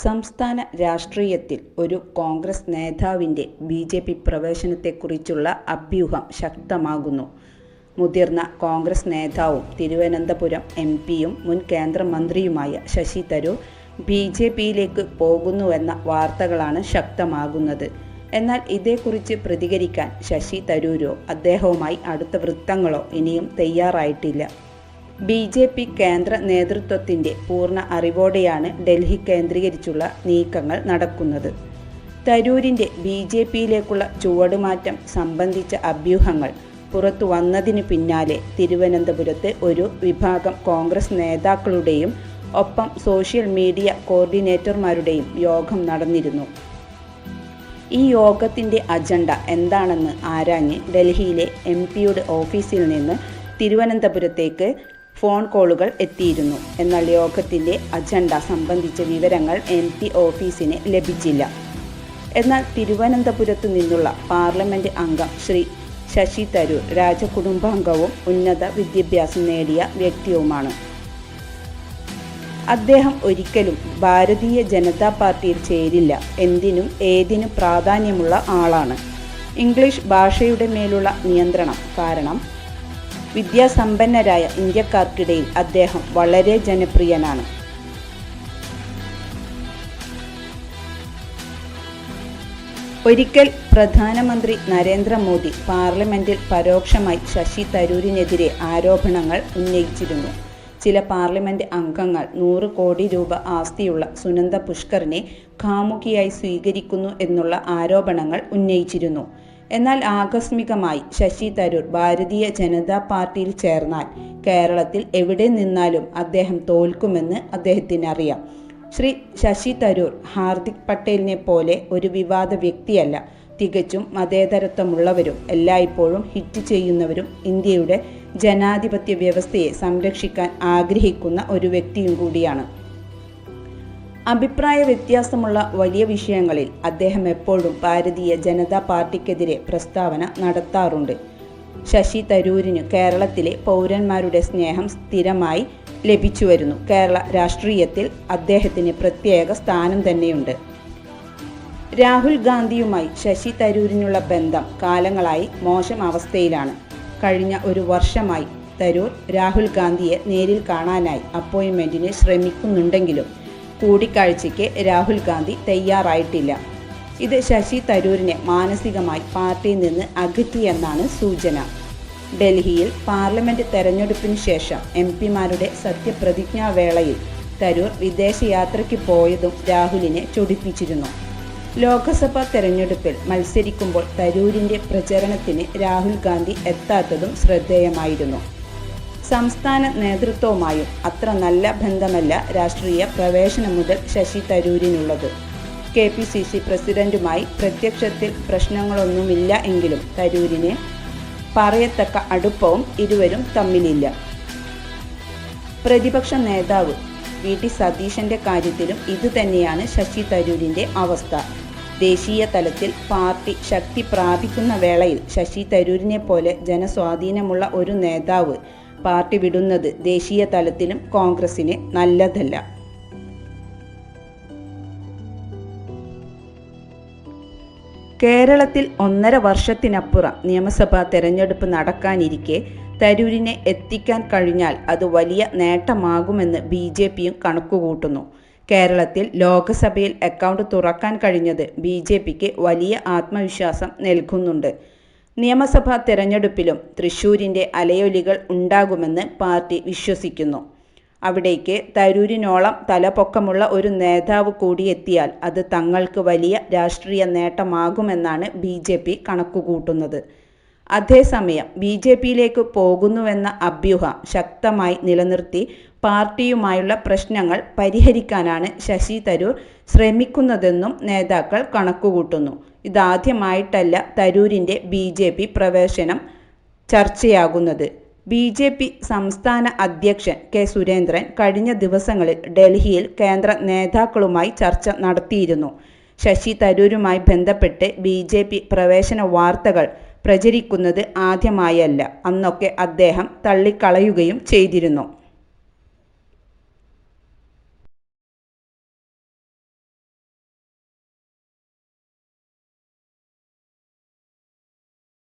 സംസ്ഥാന രാഷ്ട്രീയത്തിൽ ഒരു കോൺഗ്രസ് നേതാവിന്റെ ബി ജെ പി പ്രവേശനത്തെക്കുറിച്ചുള്ള അഭ്യൂഹം ശക്തമാകുന്നു. മുതിർന്ന കോൺഗ്രസ് നേതാവും തിരുവനന്തപുരം എം പിയും മുൻ കേന്ദ്രമന്ത്രിയുമായ ശശി തരൂർ ബി ജെ പിയിലേക്ക് പോകുന്നുവെന്ന വാർത്തകളാണ് ശക്തമാകുന്നത്. എന്നാൽ ഇതേക്കുറിച്ച് പ്രതികരിക്കാൻ ശശി തരൂരോ അദ്ദേഹവുമായി അടുത്ത വൃത്തങ്ങളോ ഇനിയും തയ്യാറായിട്ടില്ല. ബി ജെ പി കേന്ദ്ര നേതൃത്വത്തിന്റെ പൂർണ അറിവോടെയാണ് ഡൽഹി കേന്ദ്രീകരിച്ചുള്ള നീക്കങ്ങൾ നടക്കുന്നത്. തരൂരിന്റെ ബി ജെ പിയിലേക്കുള്ള ചുവടുമാറ്റം സംബന്ധിച്ച അഭ്യൂഹങ്ങൾ പുറത്തു വന്നതിന് പിന്നാലെ തിരുവനന്തപുരത്ത് ഒരു വിഭാഗം കോൺഗ്രസ് നേതാക്കളുടെയും ഒപ്പം സോഷ്യൽ മീഡിയ കോർഡിനേറ്റർമാരുടെയും യോഗം നടന്നിരുന്നു. ഈ യോഗത്തിന്റെ അജണ്ട എന്താണെന്ന് ആരാഞ്ഞ് ഡൽഹിയിലെ എം പിയുടെ ഓഫീസിൽ നിന്ന് തിരുവനന്തപുരത്തേക്ക് ഫോൺ കോളുകൾ എത്തിയിരുന്നു. എന്നാൽ യോഗത്തിന്റെ അജണ്ട സംബന്ധിച്ച വിവരങ്ങൾ എം പി ഓഫീസിന് ലഭിച്ചില്ല. എന്നാൽ തിരുവനന്തപുരത്തു നിന്നുള്ള പാർലമെന്റ് അംഗം ശ്രീ ശശി തരൂർ രാജകുടുംബാംഗവും ഉന്നത വിദ്യാഭ്യാസം നേടിയ വ്യക്തിയുമാണ്. അദ്ദേഹം ഒരിക്കലും ഭാരതീയ ജനതാ പാർട്ടിയിൽ ചേരില്ല. എന്തിനും ഏതിനും പ്രാധാന്യമുള്ള ആളാണ്. ഇംഗ്ലീഷ് ഭാഷയുടെ മേലുള്ള നിയന്ത്രണം കാരണം വിദ്യാസമ്പന്നരായ ഇന്ത്യക്കാർക്കിടയിൽ അദ്ദേഹം വളരെ ജനപ്രിയനാണ്. ഒരിക്കൽ പ്രധാനമന്ത്രി നരേന്ദ്രമോദി പാർലമെന്റിൽ പരോക്ഷമായി ശശി തരൂരിനെതിരെ ആരോപണങ്ങൾ ഉന്നയിച്ചിരുന്നു. ചില പാർലമെന്റ് അംഗങ്ങൾ നൂറ് കോടി രൂപ ആസ്തിയുള്ള സുനന്ദ പുഷ്കറിനെ കാമുകിയായി സ്വീകരിക്കുന്നു എന്നുള്ള ആരോപണങ്ങൾ ഉന്നയിച്ചിരുന്നു. എന്നാൽ ആകസ്മികമായി ശശി തരൂർ ഭാരതീയ ജനതാ പാർട്ടിയിൽ ചേർന്നാൽ കേരളത്തിൽ എവിടെ നിന്നാലും അദ്ദേഹം തോൽക്കുമെന്ന് അദ്ദേഹത്തിനറിയാം. ശ്രീ ശശി തരൂർ ഹാർദിക് പട്ടേലിനെ പോലെ ഒരു വിവാദ വ്യക്തിയല്ല. തികച്ചും മതേതരത്വമുള്ളവരും എല്ലായ്പ്പോഴും ഹിറ്റ് ചെയ്യുന്നവരും ഇന്ത്യയുടെ ജനാധിപത്യ വ്യവസ്ഥയെ സംരക്ഷിക്കാൻ ആഗ്രഹിക്കുന്ന ഒരു വ്യക്തിയും കൂടിയാണ്. അഭിപ്രായ വ്യത്യാസമുള്ള വലിയ വിഷയങ്ങളിൽ അദ്ദേഹം എപ്പോഴും ഭാരതീയ ജനതാ പാർട്ടിക്കെതിരെ പ്രസ്താവന നടത്താറുണ്ട്. ശശി തരൂരിന് കേരളത്തിലെ പൗരന്മാരുടെ സ്നേഹം സ്ഥിരമായി ലഭിച്ചു വരുന്നു കേരള രാഷ്ട്രീയത്തിൽ അദ്ദേഹത്തിന് പ്രത്യേക സ്ഥാനം തന്നെയുണ്ട്. രാഹുൽ ഗാന്ധിയുമായി ശശി തരൂരിനുള്ള ബന്ധം കാലങ്ങളായി മോശം അവസ്ഥയിലാണ്. കഴിഞ്ഞ ഒരു വർഷമായി തരൂർ രാഹുൽ ഗാന്ധിയെ നേരിൽ കാണാനായി അപ്പോയിൻമെന്റിന് ശ്രമിക്കുന്നുണ്ടെങ്കിലും കൂടിക്കാഴ്ചയ്ക്ക് രാഹുൽ ഗാന്ധി തയ്യാറായിട്ടില്ല. ഇത് ശശി തരൂരിനെ മാനസികമായി പാർട്ടിയിൽ നിന്ന് അകറ്റിയെന്നാണ് സൂചന. ഡൽഹിയിൽ പാർലമെന്റ് തെരഞ്ഞെടുപ്പിന് ശേഷം എം പിമാരുടെ സത്യപ്രതിജ്ഞാവേളയിൽ തരൂർ വിദേശയാത്രയ്ക്ക് പോയതും രാഹുലിനെ ചൊടിപ്പിച്ചിരുന്നു. ലോക്സഭാ തെരഞ്ഞെടുപ്പിൽ മത്സരിക്കുമ്പോൾ തരൂരിന്റെ പ്രചരണത്തിന് രാഹുൽ ഗാന്ധി എത്താത്തതും ശ്രദ്ധേയമായിരുന്നു. സംസ്ഥാന നേതൃത്വവുമായും അത്ര നല്ല ബന്ധമല്ല രാഷ്ട്രീയ പ്രവേശനം മുതൽ ശശി തരൂരിനുള്ളത്. കെ പി സി സി പ്രസിഡന്റുമായി പ്രത്യക്ഷത്തിൽ പ്രശ്നങ്ങളൊന്നുമില്ല എങ്കിലും തരൂരിന് പറയത്തക്ക അടുപ്പവും ഇരുവരും തമ്മിലില്ല. പ്രതിപക്ഷ നേതാവ് വി ടി സതീശന്റെ കാര്യത്തിലും ഇതുതന്നെയാണ് ശശി തരൂരിന്റെ അവസ്ഥ. ദേശീയ തലത്തിൽ പാർട്ടി ശക്തി പ്രാപിക്കുന്ന വേളയിൽ ശശി തരൂരിനെ പോലെ ജനസ്വാധീനമുള്ള ഒരു നേതാവ് പാർട്ടി വിടുന്നത് ദേശീയ തലത്തിലും കോൺഗ്രസിന് നല്ലതല്ല. കേരളത്തിൽ ഒന്നര വർഷത്തിനപ്പുറം നിയമസഭാ തെരഞ്ഞെടുപ്പ് നടക്കാനിരിക്കെ തരൂരിനെ എത്തിക്കാൻ കഴിഞ്ഞാൽ അത് വലിയ നേട്ടമാകുമെന്ന് ബി ജെ പിയും കണക്കുകൂട്ടുന്നു. കേരളത്തിൽ ലോക്സഭയിൽ അക്കൗണ്ട് തുറക്കാൻ കഴിഞ്ഞത് ബി ജെ പിക്ക് വലിയ ആത്മവിശ്വാസം നൽകുന്നുണ്ട്. നിയമസഭാ തെരഞ്ഞെടുപ്പിലും തൃശൂരിന്റെ അലയൊലികൾ ഉണ്ടാകുമെന്ന് പാർട്ടി വിശ്വസിക്കുന്നു. അവിടേക്ക് തരൂരിനോളം തലപ്പൊക്കമുള്ള ഒരു നേതാവ് കൂടിയെത്തിയാൽ അത് തങ്ങൾക്ക് വലിയ രാഷ്ട്രീയ നേട്ടമാകുമെന്നാണ് ബി ജെ പി കണക്കുകൂട്ടുന്നത്. അതേസമയം ബി ജെ പിയിലേക്ക് പോകുന്നുവെന്ന അഭ്യൂഹം ശക്തമായി നിലനിർത്തി പാർട്ടിയുമായുള്ള പ്രശ്നങ്ങൾ പരിഹരിക്കാനാണ് ശശി തരൂർ ശ്രമിക്കുന്നതെന്നും നേതാക്കൾ കണക്കുകൂട്ടുന്നു. ഇതാദ്യമായിട്ടല്ല തരൂരിന്റെ ബി ജെ പി പ്രവേശനം ചർച്ചയാകുന്നത്. ബി ജെ പി സംസ്ഥാന അധ്യക്ഷൻ കെ സുരേന്ദ്രൻ കഴിഞ്ഞ ദിവസങ്ങളിൽ ഡൽഹിയിൽ കേന്ദ്ര നേതാക്കളുമായി ചർച്ച നടത്തിയിരുന്നു. ശശി തരൂരുമായി ബന്ധപ്പെട്ട് ബി ജെ പി പ്രവേശന വാർത്തകൾ പ്രചരിക്കുന്നത് ആദ്യമായല്ല. അന്നൊക്കെ അദ്ദേഹം തള്ളിക്കളയുകയും ചെയ്തിരുന്നു.